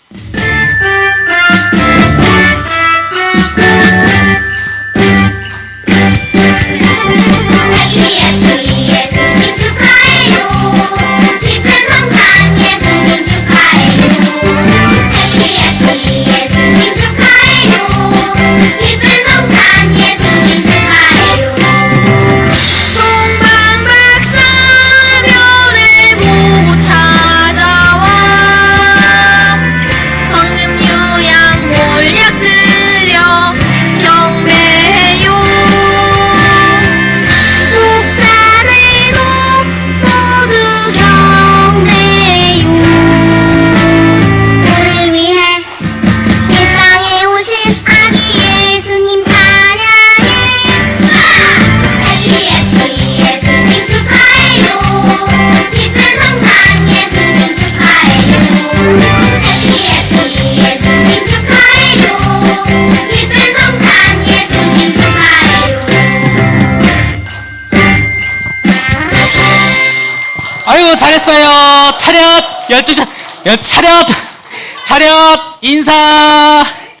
Yeah. 아이고 잘했어요. 차렷 열두 자 차렷 차렷 인사.